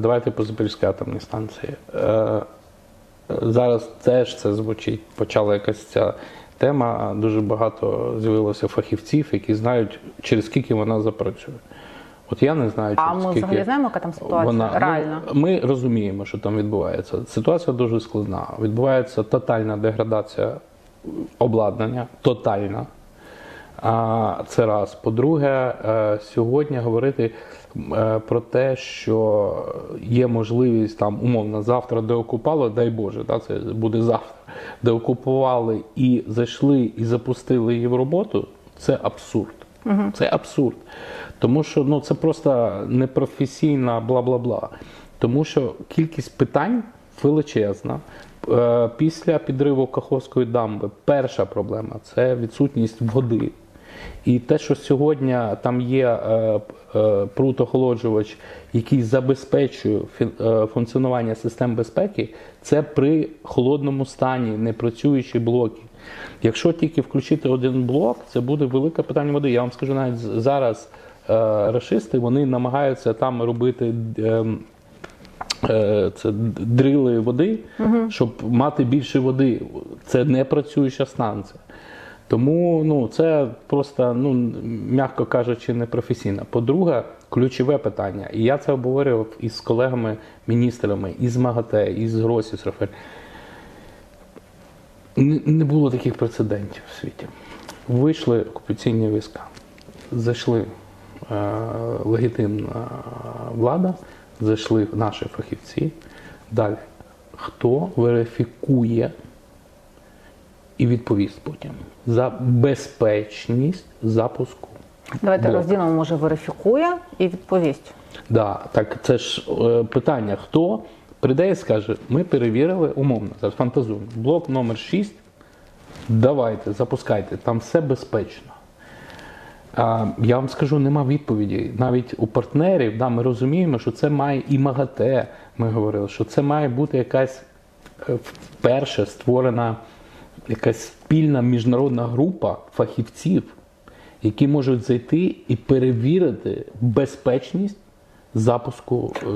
давайте по Запорізькій атомній станції. Е, зараз теж це звучить, почала якась ця тема. Дуже багато з'явилося фахівців, які знають, через скільки вона запрацює. От я не знаю, А ми скільки взагалі знаємо, яка там ситуація? вона Реально. Ну, ми розуміємо, що там відбувається. Ситуація дуже складна. Відбувається тотальна деградація обладнання, тотальна. Це раз. По-друге, е, сьогодні говорити е, про те, що є можливість там умовно завтра деокупали, дай Боже, да, це буде завтра. Деокупували і зайшли і запустили її в роботу. Це абсурд. Це абсурд. Тому що ну, це просто непрофесійна бла-бла-бла. Тому що кількість питань величезна. Е, Після підриву Каховської дамби перша проблема це відсутність води. І те, що сьогодні там є е, е, прутохолоджувач, який забезпечує е, функціонування систем безпеки, це при холодному стані, не працюючі блоки. Якщо тільки включити один блок, це буде велике питання води. Я вам скажу навіть зараз рашисти вони намагаються там робити. ем, це дрили води, щоб мати більше води. Це не працююча станція. Тому ну, це просто, ну, м'яко кажучи, непрофесійно. По-друге, ключове питання, і я це обговорював із колегами-міністрами, із МАГАТЕ, із Гросі, з Рафель. Не, було таких прецедентів в світі. Вийшли окупаційні війська, зайшли е, легітимна влада, зайшли наші фахівці. Далі. Хто верифікує і відповість потім за безпечність запуску? Давайте блоку? розділимо, може, верифікує і відповість. Да, так це ж е, питання, хто прийде і скаже, ми перевірили умовно, зараз фантазуємо, блок номер 6, давайте, запускайте, там все безпечно. А, я вам скажу, нема відповіді. Навіть у партнерів, да, ми розуміємо, що це має і МАГАТЕ, ми говорили, що це має бути якась е, вперше створена якась спільна міжнародна група фахівців, які можуть зайти і перевірити безпечність запуску е,